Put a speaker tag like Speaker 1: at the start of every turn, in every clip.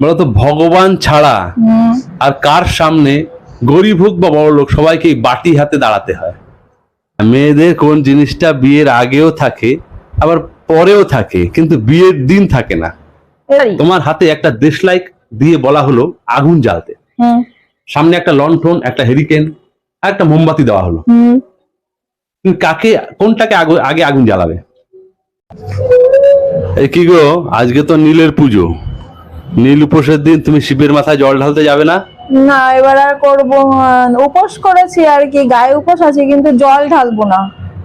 Speaker 1: বলতো ভগবান ছাড়া আর কার সামনে গরিব হোক বা বড় লোক সবাইকে বাটি হাতে দাঁড়াতে হয়। মেয়েদের কোন জিনিসটা বিয়ের আগেও থাকে আবার পরেও থাকে কিন্তু বিয়ের দিন থাকে না। তোমার হাতে একটা দেশলাইক দিয়ে বলা হলো আগুন জ্বালতে। সামনে একটা লন্ঠন একটা হেরিকেন আর একটা মোমবাতি দেওয়া হলো। কাকে কোনটাকে আগে আগে আগুন জ্বালাবে? এই কি গো আজকে তো নীলের পুজো। নীল উপোসের দিন তুমি শিবের মাথায় জল ঢালতে যাবে না?
Speaker 2: না এবার আর করব উপোস করেছি আর কি গায়ে উপোস আছে কিন্তু জল ঢালবো না।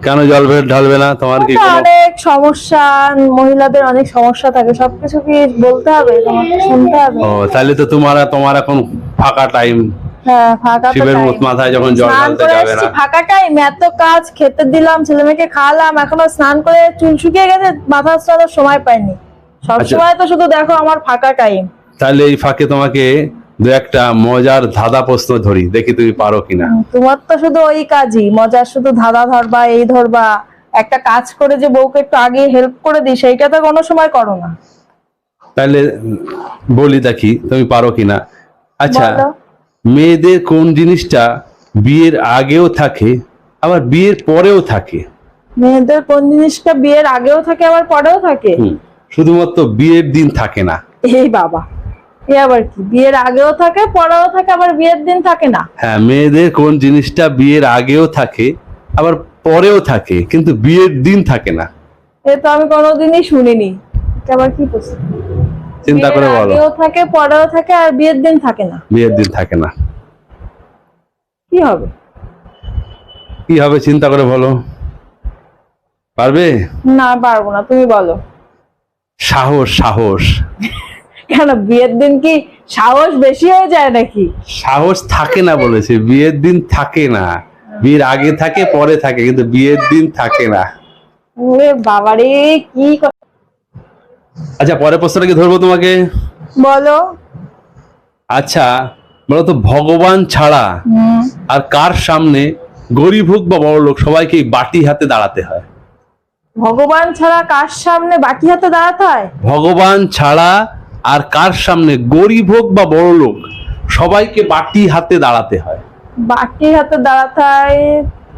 Speaker 1: কেন জল ফের ঢালবে না? তোমার কি
Speaker 2: অনেক সমস্যা মহিলাদের অনেক সমস্যা থাকে সবকিছু কি বলতে হবে তোমাকে শুনতে হবে?
Speaker 1: ও তাহলে তো তোমার তোমার এখন ফাঁকা টাইম
Speaker 2: হ্যাঁ
Speaker 1: শিবের মাথায় যখন জল ঢালতে যাবে না।
Speaker 2: ফাঁকা টাইম এত কাজ খেতে দিলাম ছেলে মেয়েকে খাওয়ালাম এখনও স্নান করে চুল শুকিয়ে গেছে মাথা সময় পাইনি। সব
Speaker 1: আচ্ছা।
Speaker 2: তো শুধু দেখো আমার ফাঁকা টাইম
Speaker 1: তাহলে এই ফাঁকে তোমাকে দু একটা মজার ধাঁধা প্রশ্ন ধরি দেখি তুমি পারো কিনা।
Speaker 2: তোমার তো শুধু ওই কাজই মজার শুধু ধাঁধা ধরবা এই ধরবা একটা কাজ করে যে বউকে একটু আগে হেল্প করে দিই সেইটা তো কোনো সময় করো না।
Speaker 1: তাহলে বলি দেখি তুমি পারো কিনা। আচ্ছা মেয়েদের কোন জিনিসটা বিয়ের আগেও থাকে আবার বিয়ের পরেও থাকে?
Speaker 2: মেয়েদের কোন জিনিসটা বিয়ের আগেও থাকে আবার পরেও থাকে?
Speaker 1: হুম, শুধুমাত্র বিয়ের দিন থাকে না।
Speaker 2: এই বাবা এ আবার কি? বিয়ের আগেও থাকে পরেও থাকে আবার বিয়ের দিন থাকে না?
Speaker 1: হ্যাঁ মেয়েদের কোন জিনিসটা বিয়ের আগেও থাকে আবার পরেও থাকে কিন্তু বিয়ের দিন থাকে না।
Speaker 2: এ তো আমি কোনোদিনই শুনিনি। এটা আবার কি প্রশ্ন?
Speaker 1: চিন্তা করে বলো।
Speaker 2: আগেও থাকে পরেও থাকে আর বিয়ের দিন থাকে না।
Speaker 1: বিয়ের দিন থাকে না।
Speaker 2: কি হবে?
Speaker 1: কি হবে চিন্তা করে বলো। পারবে?
Speaker 2: না পারব না তুমি বলো।
Speaker 1: সাহস সাহস।
Speaker 2: কেন বিয়ের দিন কি সাহস বেশি হয়ে যায় নাকি?
Speaker 1: সাহস থাকে না বলেছে বিয়ের দিন থাকে না। বিয়ের আগে থাকে পরে থাকে কিন্তু বিয়ের দিন থাকে না।
Speaker 2: ওরে বাবারে কি
Speaker 1: আচ্ছা পরের প্রশ্নটা কি ধরবো তোমাকে?
Speaker 2: বলো।
Speaker 1: আচ্ছা বলো তো ভগবান ছাড়া আর কার সামনে গরিব হোক বা বড় লোক সবাইকে বাটি হাতে দাঁড়াতে হয়?
Speaker 2: ভগবান ছাড়া কার সামনে বাকি হাতে দাঁড়াতে হয়?
Speaker 1: ভগবান ছাড়া আর কার সামনে গরিব হোক বা বড় লোক সবাইকে বাটি হাতে দাঁড়াতে হয়।
Speaker 2: বাকি হাতে দাঁড়াতে হয়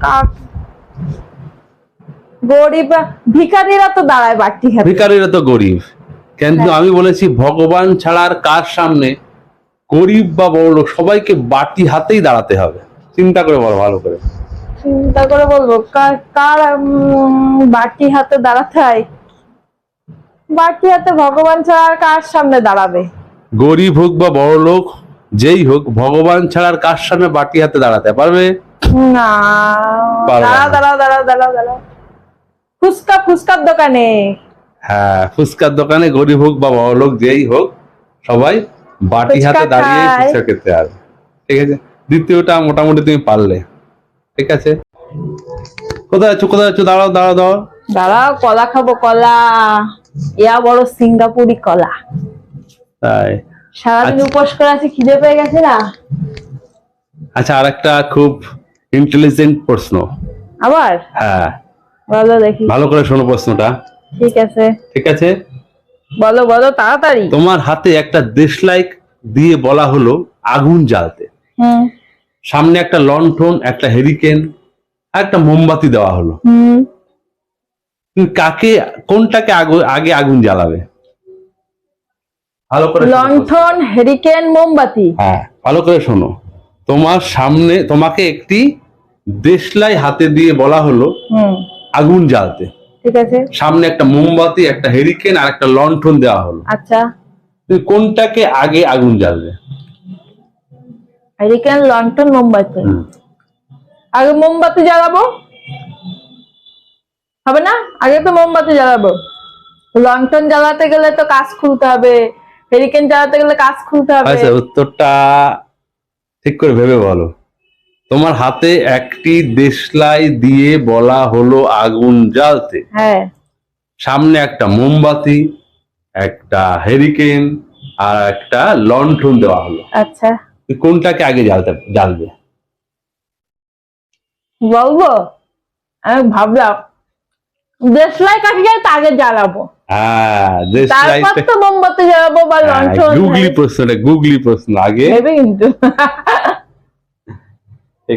Speaker 2: কাক? গরিব ভিখারিরা তো দাঁড়ায় বাকি হাতে।
Speaker 1: ভিকারিরা তো গরিব। কিন্তু আমি বলেছি ভগবান ছাড়া আর কার সামনে গরিব বা বড় লোক সবাইকে বাটি হাতেই দাঁড়াতে হবে। চিন্তা করে বলো ভালো করে।
Speaker 2: চিন্তা করে বলব কার বাকি হাতে দাঁড়াতে হয়? বাকি হাতে ভগবান ছাড়া আর কার সামনে দাঁড়াবে?
Speaker 1: গরিব হোক বা বড় লোক যেই হোক ভগবান ছাড়া আর কার সামনে বাটি হাতে দাঁড়াতে পারবে?
Speaker 2: না ফুচকা ফুচকার দোকানে।
Speaker 1: হ্যাঁ ফুচকার দোকানে গরিব হোক বা বড় লোক যেই হোক সবাই বাটি হাতে দাঁড়িয়ে। ফুচকা খেতে আসবে। ঠিক আছে? দ্বিতীয়টা মোটামুটি তুমি পারলে। ঠিক আছে। কোথায় আছো? কোথায় আছো? দাঁড়াও দাঁড়াও দাঁড়াও।
Speaker 2: দাঁড়াও কলা খাব কলা। ইয়া বড় সিঙ্গাপুরি কলা।
Speaker 1: তাই।
Speaker 2: সারাদিন
Speaker 1: আচ্ছা।
Speaker 2: উপোস করে আছে খিদে পেয়ে গেছে না?
Speaker 1: আচ্ছা আরেকটা খুব ইন্টেলিজেন্ট প্রশ্ন।
Speaker 2: আবার?
Speaker 1: হ্যাঁ।
Speaker 2: বলো দেখি।
Speaker 1: ভালো করে শোনো প্রশ্নটা।
Speaker 2: ঠিক আছে।
Speaker 1: ঠিক আছে?
Speaker 2: বলো বলো তাড়াতাড়ি।
Speaker 1: তোমার হাতে একটা দেশলাইক দিয়ে বলা হলো আগুন জ্বালতে।
Speaker 2: হুম।
Speaker 1: সামনে একটা লন্ঠন একটা হেরিকেন আর একটা মোমবাতি দেওয়া হলো। কাকে কোনটাকে আগে- আগে আগুন জ্বালাবে? ভালো করে শোনো।
Speaker 2: হেরিকেন মোমবাতি।
Speaker 1: হ্যাঁ ভালো করে শোনো। তোমার সামনে তোমাকে একটি দেশলাই হাতে দিয়ে বলা হলো আগুন জ্বালতে।
Speaker 2: ঠিক আছে।
Speaker 1: সামনে একটা মোমবাতি একটা হেরিকেন আর একটা লন্ঠন দেওয়া হলো।
Speaker 2: আচ্ছা।
Speaker 1: তুমি কোনটাকে আগে আগুন জ্বালবে?
Speaker 2: হেরিকেন লণ্ঠন মোমবাতি আগে মোমবাতি জ্বালাবো। হবে না? আগে তো মোমবাতি জ্বালাবো। লণ্ঠন জ্বালাতে গেলে তো কাজ খুলতে হবে। হেরিকেন জ্বালাতে গেলে কাজ খুলতে হবে।
Speaker 1: আচ্ছা উত্তরটা ঠিক করে ভেবে বলো। তোমার হাতে একটি দেশলাই দিয়ে বলা হলো আগুন জ্বালতে।
Speaker 2: হ্যাঁ।
Speaker 1: সামনে একটা মোমবাতি একটা হেরিকেন আর একটা লন্ঠন দেওয়া হলো।
Speaker 2: আচ্ছা।
Speaker 1: কোনটাকে আগে জ্বালতে জ্বালবে
Speaker 2: বলব? আমি ভাবলাম দেশলাই কাঠি যায় আগে জ্বালাবো।
Speaker 1: হ্যাঁ
Speaker 2: তারপর তো মোমবাতি জ্বালাবো বা
Speaker 1: হ্যাঁ, গুগলি প্রশ্ন গুগলি প্রশ্ন আগে?
Speaker 2: কিন্তু।